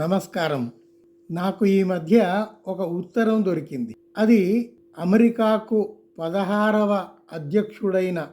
నమస్కారం. నాకు ఈ మధ్య ఒక ఉత్తరం దొరికింది. అది అమెరికాకు పదహారవ అధ్యక్షుడైన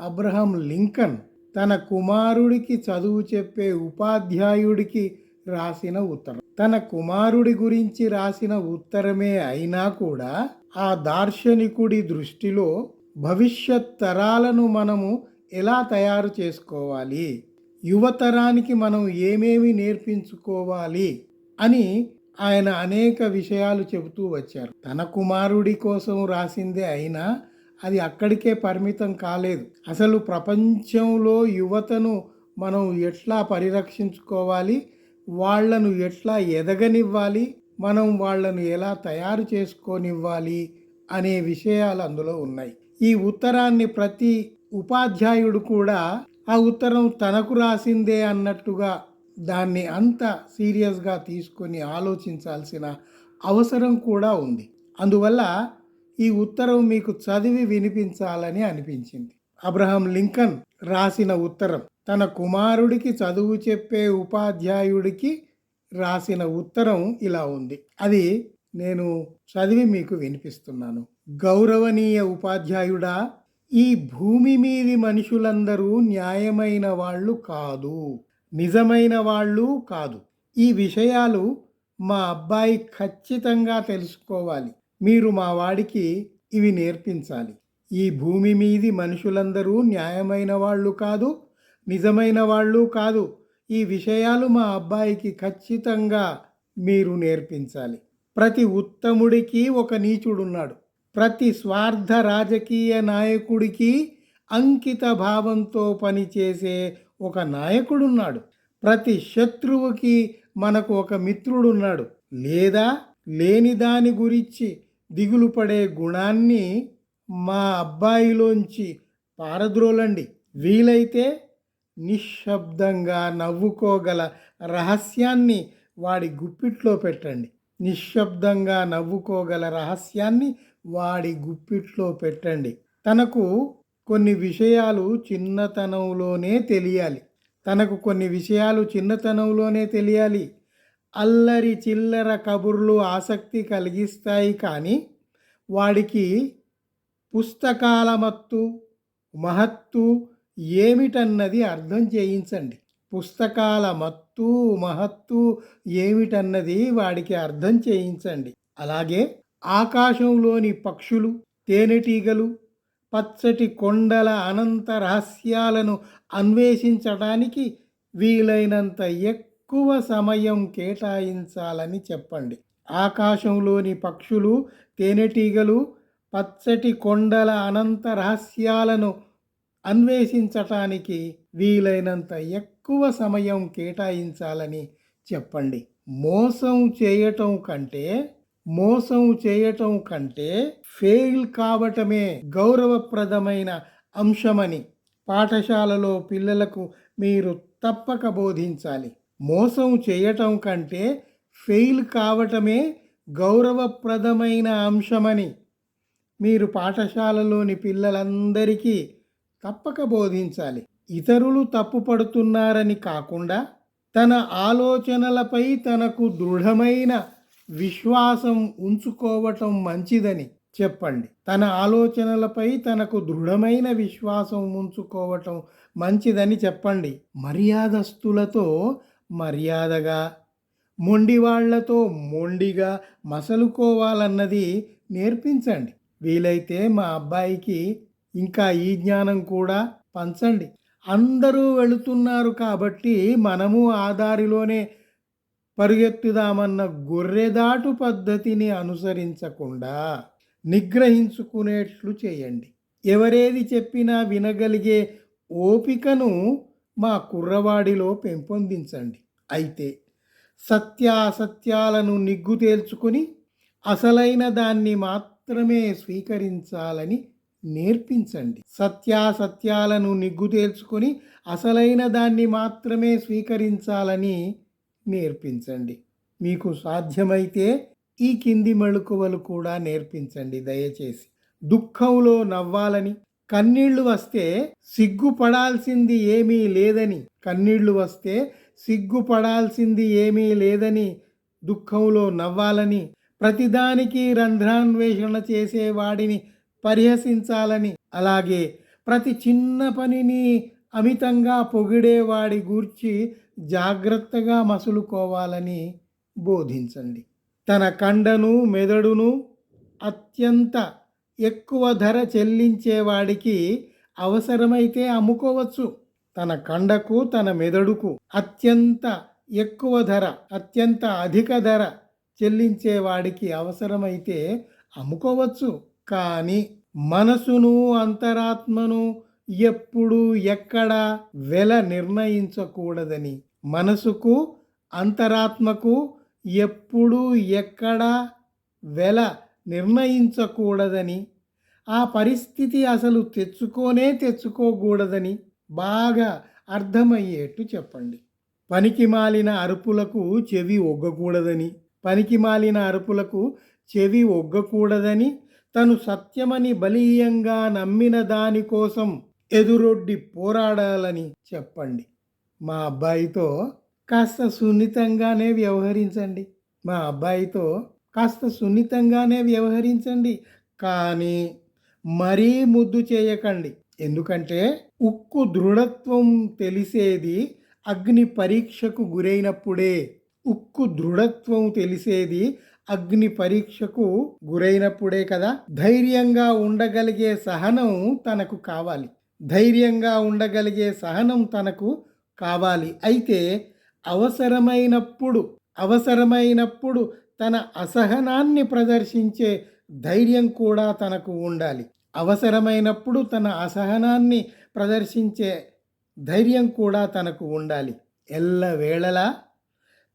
అబ్రహం లింకన్ తన కుమారుడికి చదువు చెప్పే ఉపాధ్యాయుడికి రాసిన ఉత్తరం. తన కుమారుడి గురించి రాసిన ఉత్తరమే అయినా కూడా ఆ దార్శనికుడి దృష్టిలో భవిష్యత్ తరాలను మనము ఎలా తయారు చేసుకోవాలి? యువతరానికి మనం ఏమేమి నేర్పించుకోవాలి అని ఆయన అనేక విషయాలు చెబుతూ వచ్చారు. తన కుమారుడి కోసం రాసిందే అయినా అది అక్కడికే పరిమితం కాలేదు. అసలు ప్రపంచంలో యువతను మనం ఎట్లా పరిరక్షించుకోవాలి? వాళ్ళను ఎట్లా ఎదగనివ్వాలి? మనం వాళ్ళను ఎలా తయారు చేసుకోనివ్వాలి? అనే విషయాలు అందులో ఉన్నాయి. ఈ ఉత్తరాన్ని ప్రతి ఉపాధ్యాయుడు కూడా ఆ ఉత్తరం తనకు రాసిందే అన్నట్టుగా దాన్ని అంత సీరియస్గా తీసుకొని ఆలోచించాల్సిన అవసరం కూడా ఉంది. అందువల్ల ఈ ఉత్తరం మీకు చదివి వినిపించాలని అనిపించింది. అబ్రహం లింకన్ రాసిన ఉత్తరం తన కుమారుడికి చదువు చెప్పే ఉపాధ్యాయుడికి రాసిన ఉత్తరం ఇలా ఉంది. అది నేను చదివి మీకు వినిపిస్తున్నాను. గౌరవనీయ ఉపాధ్యాయుడా ఈ భూమి మీది మనుషులందరూ న్యాయమైన వాళ్ళు కాదు. నిజమైన వాళ్ళు కాదు. ఈ విషయాలు మా అబ్బాయి ఖచ్చితంగా తెలుసుకోవాలి. మీరు మా వాడికి ఇవి నేర్పించాలి. ఈ భూమి మీది మనుషులందరూ న్యాయమైన వాళ్ళు కాదు నిజమైన వాళ్ళు కాదు. ఈ విషయాలు మా అబ్బాయికి ఖచ్చితంగా మీరు నేర్పించాలి. ప్రతి ఉత్తముడికి ఒక నీచుడున్నాడు. ప్రతి స్వార్థ రాజకీయ నాయకుడికి అంకిత భావంతో పనిచేసే ఒక నాయకుడున్నాడు. ప్రతి శత్రువుకి మనకు ఒక మిత్రుడున్నాడు. లేదా లేని దాని గురించి దిగులు పడే గుణాన్ని మా అబ్బాయిలోంచి పారద్రోలండి. వీలైతే నిశ్శబ్దంగా నవ్వుకోగల రహస్యాన్ని వాడి గుప్పిట్లో పెట్టండి. నిశ్శబ్దంగా నవ్వుకోగల రహస్యాన్ని వాడి గుప్పిట్లో పెట్టండి. తనకు కొన్ని విషయాలు చిన్నతనంలోనే తెలియాలి. తనకు కొన్ని విషయాలు చిన్నతనంలోనే తెలియాలి. అల్లరి చిల్లర కబుర్లు ఆసక్తి కలిగిస్తాయి కానీ వాడికి పుస్తకాల మత్తు మహత్తు ఏమిటన్నది అర్థం చేయించండి. పుస్తకాల మత్తు మహత్తు ఏమిటన్నది వాడికి అర్థం చేయించండి. అలాగే ఆకాశంలోని పక్షులు తేనెటీగలు పచ్చటి కొండల అనంత రహస్యాలను అన్వేషించడానికి వీలైనంత ఎక్కువ సమయం కేటాయించాలని చెప్పండి. ఆకాశంలోని పక్షులు తేనెటీగలు పచ్చటి కొండల అనంత రహస్యాలను అన్వేషించటానికి వీలైనంత ఎక్కువ సమయం కేటాయించాలని చెప్పండి. మోసం చేయటం కంటే మోసం చేయటం కంటే ఫెయిల్ కావటమే గౌరవప్రదమైన అంశమని పాఠశాలలో పిల్లలకు మీరు తప్పక బోధించాలి. మోసం చేయటం కంటే ఫెయిల్ కావటమే గౌరవప్రదమైన అంశమని మీరు పాఠశాలలోని పిల్లలందరికీ తప్పక బోధించాలి. ఇతరులు తప్పుపడుతున్నారని కాకుండా తన ఆలోచనలపై తనకు దృఢమైన విశ్వాసం ఉంచుకోవటం మంచిదని చెప్పండి. తన ఆలోచనలపై తనకు దృఢమైన విశ్వాసం ఉంచుకోవటం మంచిదని చెప్పండి. మర్యాదస్తులతో మర్యాదగా మొండివాళ్ళతో మొండిగా మసలుకోవాలన్నది నేర్పించండి. వీలైతే మా అబ్బాయికి ఇంకా ఈ జ్ఞానం కూడా పంచండి. అందరూ వెళుతున్నారు కాబట్టి మనము ఆ దారిలోనే పరిగెత్తుదామన్న గొర్రెదాటు పద్ధతిని అనుసరించకుండా నిగ్రహించుకునేట్లు చేయండి. ఎవరేది చెప్పినా వినగలిగే ఓపికను మా కుర్రవాడిలో పెంపొందించండి. అయితే సత్యాసత్యాలను నిగ్గు తేల్చుకుని అసలైన దాన్ని మాత్రమే స్వీకరించాలని నేర్పించండి. సత్యాసత్యాలను నిగ్గు తేల్చుకొని అసలైన దాన్ని మాత్రమే స్వీకరించాలని నేర్పించండి. మీకు సాధ్యమైతే ఈ కింది మెళుకువలు కూడా నేర్పించండి దయచేసి. దుఃఖంలో నవ్వాలని కన్నీళ్ళు వస్తే సిగ్గుపడాల్సింది ఏమీ లేదని కన్నీళ్ళు వస్తే సిగ్గుపడాల్సింది ఏమీ లేదని దుఃఖంలో నవ్వాలని ప్రతిదానికి రంధ్రాన్వేషణ చేసేవాడిని పరిహసించాలని అలాగే ప్రతి చిన్న పనిని అమితంగా పొగిడేవాడి గూర్చి జాగ్రత్తగా మసులుకోవాలని బోధించండి. తన కండను మెదడును అత్యంత ఎక్కువ ధర చెల్లించేవాడికి అవసరమైతే అమ్ముకోవచ్చు. తన కండకు తన మెదడుకు అత్యంత ఎక్కువ ధర అత్యంత అధిక ధర చెల్లించేవాడికి అవసరమైతే అమ్ముకోవచ్చు. కానీ మనసును అంతరాత్మను ఎప్పుడు ఎక్కడ వెల నిర్ణయించకూడదని మనసుకు అంతరాత్మకు ఎప్పుడు ఎక్కడ వెల నిర్ణయించకూడదని ఆ పరిస్థితి అసలు తెచ్చుకోనే తెచ్చుకోకూడదని బాగా అర్థమయ్యేట్టు చెప్పండి. పనికి మాలిన అరుపులకు చెవి ఒగ్గకూడదని పనికి మాలిన అరుపులకు చెవి ఒగ్గకూడదని తను సత్యమని బలీయంగా నమ్మిన దానికోసం ఎదురొడ్డి పోరాడాలని చెప్పండి. మా అబ్బాయితో కాస్త సున్నితంగానే వ్యవహరించండి. మా అబ్బాయితో కాస్త సున్నితంగానే వ్యవహరించండి. కానీ మరీ ముద్దు చేయకండి. ఎందుకంటే ఉక్కు దృఢత్వం తెలిసేది అగ్ని పరీక్షకు గురైనప్పుడే. ఉక్కు దృఢత్వం తెలిసేది అగ్ని పరీక్షకు గురైనప్పుడే కదా. ధైర్యంగా ఉండగలిగే సహనం తనకు కావాలి. ధైర్యంగా ఉండగలిగే సహనం తనకు కావాలి. అయితే అవసరమైనప్పుడు అవసరమైనప్పుడు తన అసహనాన్ని ప్రదర్శించే ధైర్యం కూడా తనకు ఉండాలి. అవసరమైనప్పుడు తన అసహనాన్ని ప్రదర్శించే ధైర్యం కూడా తనకు ఉండాలి. ఎల్లవేళలా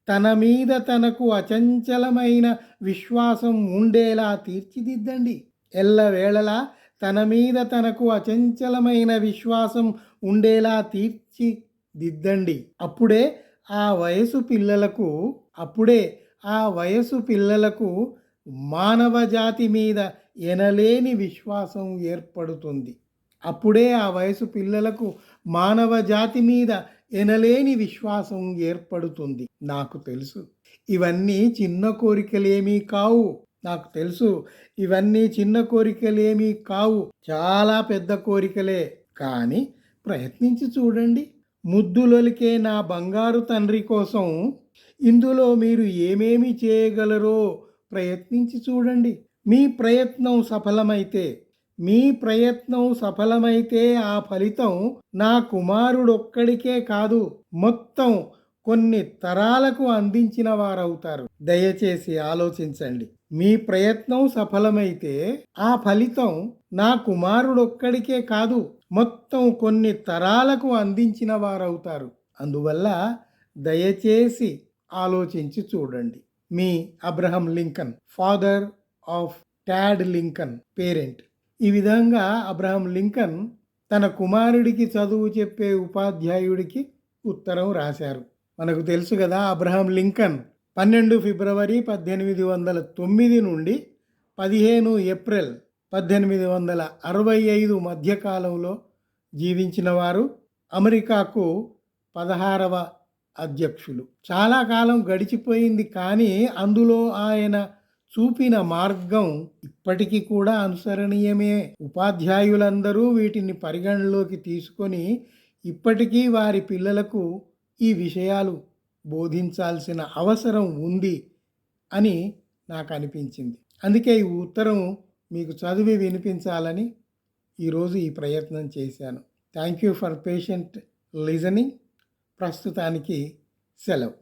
తన మీద తనకు అచంచలమైన విశ్వాసం ఉండేలా తీర్చిదిద్దండి. ఎల్లవేళలా తన మీద తనకు అచంచలమైన విశ్వాసం ఉండేలా తీర్చి దిద్దండి. అప్పుడే ఆ వయసు పిల్లలకు అప్పుడే ఆ వయసు పిల్లలకు మానవ జాతి మీద ఎనలేని విశ్వాసం ఏర్పడుతుంది. అప్పుడే ఆ వయసు పిల్లలకు మానవ జాతి మీద ఎనలేని విశ్వాసం ఏర్పడుతుంది. నాకు తెలుసు. ఇవన్నీ చిన్న కోరికలేమీ కావు. నాకు తెలుసు. ఇవన్నీ చిన్న కోరికలేమీ కావు. చాలా పెద్ద కోరికలే. కానీ ప్రయత్నించి చూడండి. ముద్దులొలికే నా బంగారు తండ్రి కోసం ఇందులో మీరు ఏమేమి చేయగలరో ప్రయత్నించి చూడండి. మీ ప్రయత్నం సఫలమైతే మీ ప్రయత్నం సఫలమైతే ఆ ఫలితం నా కుమారుడొక్కడికే కాదు మొత్తం కొన్ని తరాలకు అందించిన వారవుతారు. దయచేసి ఆలోచించండి. మీ ప్రయత్నం సఫలమైతే ఆ ఫలితం నా కుమారుడొక్కడికే కాదు మొత్తం కొన్ని తరాలకు అందించిన వారవుతారు. అందువల్ల దయచేసి ఆలోచించి చూడండి. మీ Abraham Lincoln father of Tad Lincoln parent. ఈ విధంగా అబ్రహం లింకన్ తన కుమారుడికి చదువు చెప్పే ఉపాధ్యాయుడికి ఉత్తరం రాశారు. మనకు తెలుసు కదా అబ్రహం లింకన్ పన్నెండు ఫిబ్రవరి పద్దెనిమిది వందల తొమ్మిది నుండి పదిహేను ఏప్రిల్ పద్దెనిమిది వందల అరవై ఐదు మధ్యకాలంలో జీవించిన వారు అమెరికాకు పదహారవ అధ్యక్షులు. చాలా కాలం గడిచిపోయింది కానీ అందులో ఆయన చూపిన మార్గం ఇప్పటికీ కూడా అనుసరణీయమే. ఉపాధ్యాయులందరూ వీటిని పరిగణలోకి తీసుకొని ఇప్పటికీ వారి పిల్లలకు ఈ విషయాలు బోధించాల్సిన అవసరం ఉంది అని నాకు అనిపించింది. అందుకే ఈ ఉత్తరం మీకు చదివి వినిపించాలని ఈరోజు ఈ ప్రయత్నం చేశాను. Thank you for patient listening ప్రస్తుతానికి సెలవు.